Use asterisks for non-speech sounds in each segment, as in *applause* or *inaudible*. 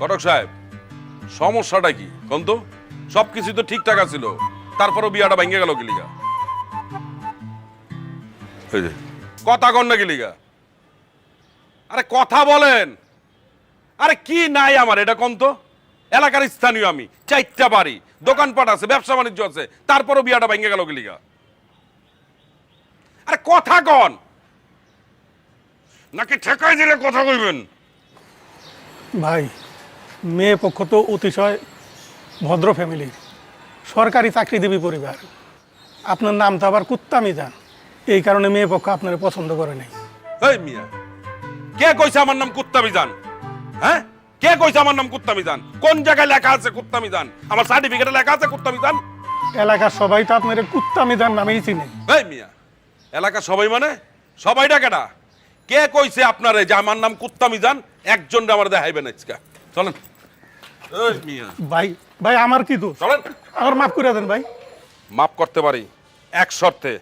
ঘটক সাহেব সমস্যাটা কি? কোন তো? সব তো ঠিকঠাক আছিল। তারপরও বিয়াটা ভেঙে গেল যে, কথা কন না গিলিগা আরে কথা বলেন। আরে কি নাই আমার এটা কোন তো? এলাকার স্থানীয় আমি চারটা বাড়ি দোকানপাট আছে ব্যবসা বাণিজ্য আছে তারপরও বিয়াটা ভেঙে গেল গিলিগা আরে কথা কন। নাকি ঠেকাই দিলে কথা কইবেন? ভাই মেয়ে পক্ষ তো অতিশয় ভদ্র ফ্যামিলি সরকারি চাকরিজীবী পরিবার। আপনার নাম তো আবার কুত্তামি যান এই কারণে মেয়ে পক্ষ আপনার পছন্দ করে নাই। এই মিয়া কে কইছে আমার নাম কুত্তা মিজান হ্যাঁ? কে কইছে আমার নাম কুত্তা মিজান কোন জায়গায় লেখা আছে কুত্তা মিজান আমার সার্টিফিকেটে লেখা আছে কুত্তা মিজান এলাকার সবাই তো আপনার কুত্তামি যান নামেই চিনে। এই মিয়া এলাকা সবাই মানে? সবাই ডাকেটা কে কইছে আপনারে যে আমার নাম কুত্তা মিজান একজন আমার দেখাইবেন আজকে। চলেন। ভাই ভাই আমার কি দোষ? আমার মাফ করে দেন ভাই। মাফ করতে পারি এক শর্তে।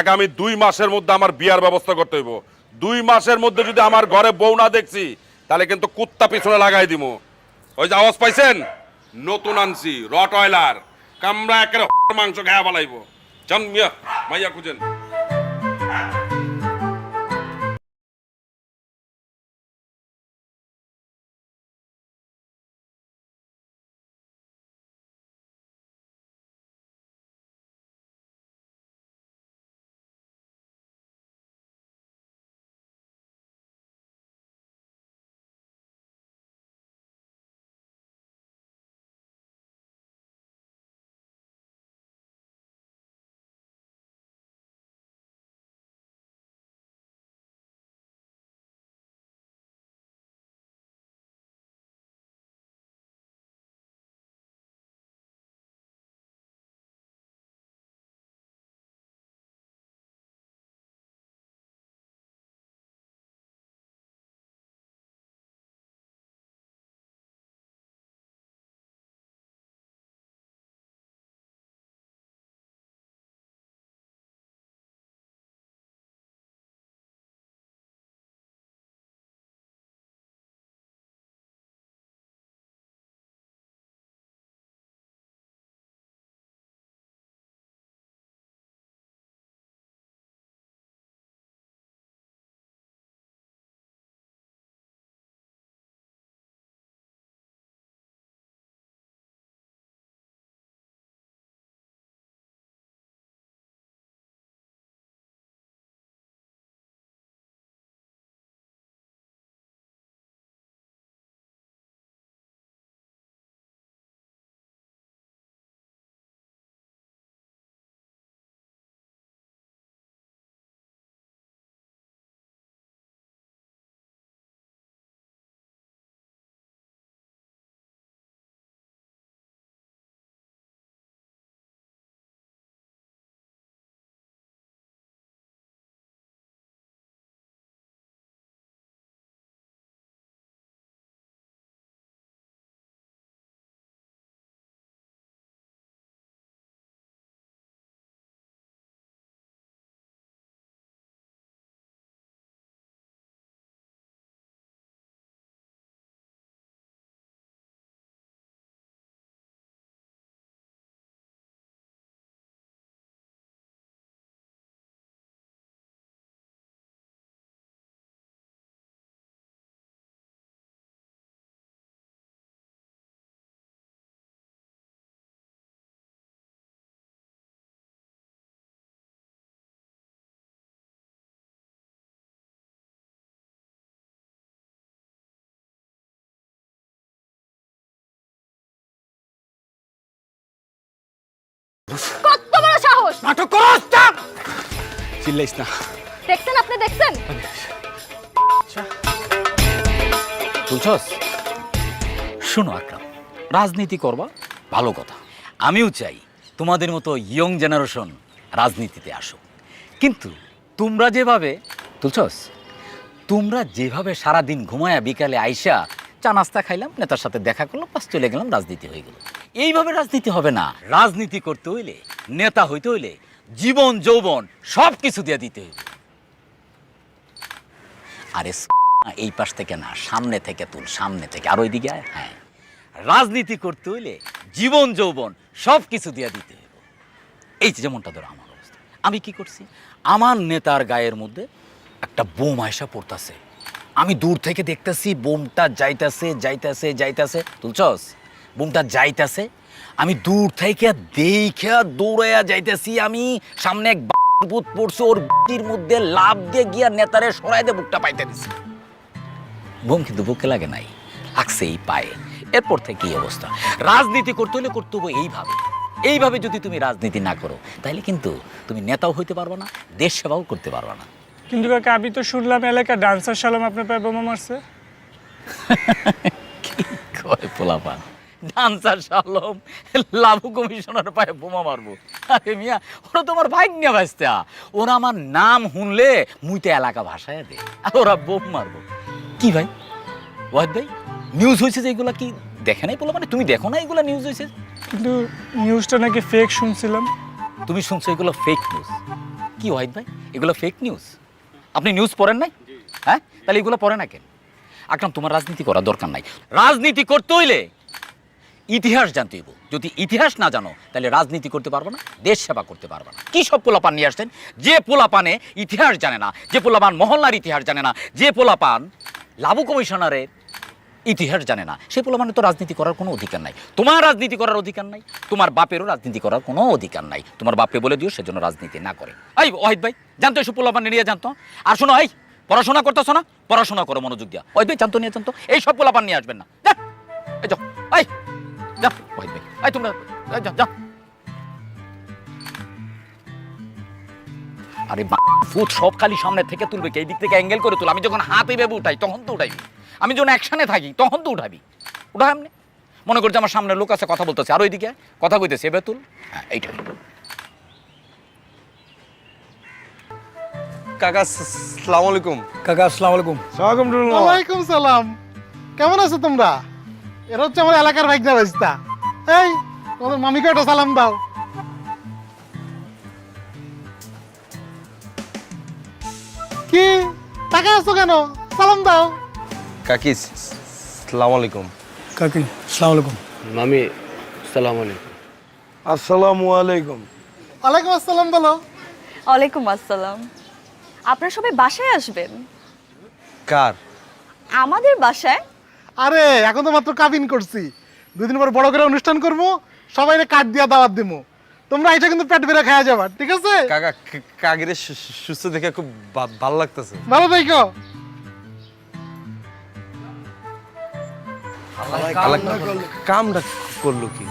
আগামী দুই মাসের মধ্যে আমার বিয়ার ব্যবস্থা করতে হইব। দুই মাসের মধ্যে যদি আমার ঘরে বউ না দেখছি তাহলে কিন্তু কুত্তা পিছনে লাগাই দিব। ওই যে আওয়াজ পাইছেন? নতুন আনছি রট অয়লার। কামড়া একের মাংস খায়া বলাইব। চন মিয়া মাইয়া খুঁজেন। কত বড় সাহস! নাটক করস চিল্লাইস না। দেখছেন আপনি দেখছেন? শুনছস শোনো আকরাম রাজনীতি করবা ভালো কথা। আমিও চাই তোমাদের মতো ইয়ং জেনারেশন রাজনীতিতে আসো কিন্তু তোমরা যেভাবে তুলছস? তোমরা যেভাবে সারাদিন ঘুমায়া বিকালে আইসা চা নাস্তা খাইলাম নেতার সাথে দেখা করলাম পাস চলে গেলাম রাজনীতি হয়ে গেল। এইভাবে রাজনীতি হবে না। রাজনীতি করতে হইলে নেতা হইতে হইলে জীবন যৌবন সব কিছু দিয়ে দিতে হইবে। আরে এই পাশ থেকে না সামনে থেকে তুল সামনে থেকে আর ওইদিকে আয়। হ্যাঁ। রাজনীতি করতে হইলে জীবন যৌবন সব কিছু দিয়ে দিতে হবে এই যে যেমনটা ধরো আমার অবস্থা। আমি কি করছি? আমার নেতার গায়ের মধ্যে একটা বোম আয়সা পড়তাছে। আমি দূর থেকে দেখতেছি বোমটা যাইতাছে যাইতাছে যাইতাছে। তুলছস? বোমটা যাইতাছে আমি দূর থেকে দেখে দৌড়াইয়া যাইতেছি আমি সামনে এক ভূত পড়ছে ওর বুটির মধ্যে লাভ দিয়ে গিয়া নেতারে সরাই দিয়ে বুকটা পাইতে দিছি। বোম কিন্তু বুকে লাগে নাই লাগছে এই পায়ে। এরপর থেকে এই অবস্থা। রাজনীতি করতে হলে করতে হবে এইভাবে। এইভাবে যদি তুমি রাজনীতি না করো তাহলে কিন্তু তুমি নেতাও হইতে পারবে না দেশ সেবাও করতে পারবে না। কিন্তু কাকা আমি তো শুনলাম এলাকা ডান্সার সালাম আপনার পায়ে বোমা মারছে। *laughs* কি কয় পোলাপান। ডান্সার শালম লাভু কমিশনার পায়ে বোমা মারবো। আরে মিয়া ওরা তোমার ভাই নিয়ে ওরা আমার নাম শুনলে মুইতে এলাকা ভাষায় দে আর ওরা বোম মারবো। কি ভাই? ওয়াহিদ ভাই নিউজ হয়েছে যে এগুলা কি দেখে নাই পোলা? মানে তুমি দেখো না এগুলা নিউজ হয়েছে কিন্তু নিউজটা নাকি ফেক শুনছিলাম। তুমি শুনছো এগুলো ফেক নিউজ কি ওয়াহিদ ভাই? এগুলো ফেক নিউজ আপনি নিউজ পড়েন নাই? হ্যাঁ? তাহলে এগুলো পড়ে না কেন? আকরাম তোমার রাজনীতি করার দরকার নাই। রাজনীতি করতে হইলে ইতিহাস জানতে হইব। যদি ইতিহাস না জানো, তাহলে রাজনীতি করতে পারব না, দেশ সেবা করতে পারব না। কি সব পোলাপান নিয়ে আসছেন? যে পোলাপানে ইতিহাস জানে না, যে পোলাপান মহল্লার ইতিহাস জানে না, যে পোলাপান লাভু কমিশনারের ইতিহাস জানে না সে পোলাপানে তো রাজনীতি করার কোনো অধিকার নাই। তোমার রাজনীতি করার অধিকার নাই, তোমার বাপেরও রাজনীতি করার কোনো অধিকার নাই। তোমার বাপকে বলে দিও, সেজন্য রাজনীতি না করে। এই ওয়াহিদ ভাই, জানতো এসব পোলাপান নিয়ে জানতো? আর শোনো, এই, পড়াশোনা করতেছো না? পড়াশোনা করো, মনোযোগ দিয়া। ওয়াহিদ ভাই, জানতো, নিয়ে জানতো? এই সব পোলাপান নিয়ে আসবেন না। এই যাও, এই। যা ওয়াহিদ ভাই এই তোমরা যা যা। আরে ভূত সব খালি সামনে থেকে তুলবে কি এই দিক থেকে অ্যাঙ্গেল করে তুল? আমি যখন হাত এইভাবে উঠাই তখন তো উঠাইবি। আমি যখন অ্যাকশনে থাকি তখন তো উঠাবি। উঠা এমনি। মনে করছে আমার সামনে লোক আছে কথা বলতেছে। আর ওইদিকে কথা কইতেছে এবার তুল। হ্যাঁ এইটা। কাকা সালাম আলাইকুম। কাকা আসসালামু আলাইকুম। ওয়ালাইকুম সালাম। কেমন আছো তোমরা? এরা হচ্ছে আমার এলাকার ভাইগনা রাস্তা এই তোমাদের মামিকে একটা সালাম দাও। কি? টাকা আছো কেন? সালাম দাও। কাকি সালাম আলাইকুম। কাকি আসসালামু আলাইকুম। মামি সালাম আলাইকুম। আসসালামু আলাইকুম। ওয়ালাইকুম আসসালাম বলো। ওয়ালাইকুম আসসালাম। আপনারা সবাই বাসায় আসবেন? কার? আমাদের বাসায় আরে এখন তো মাত্র কাবিন করছি। দুদিন পর বড় করে অনুষ্ঠান করব সবাই কাঠ দিয়া দাওয়াত দিব তোমরা এটা কিন্তু পেট ভরে খাওয়া যাবা ঠিক আছে? কাকা কা- কাকিরে সু- সু- সুস্থ দেখে খুব ভালো লাগতেছে। ভালো দেখো। কামটা করল কি?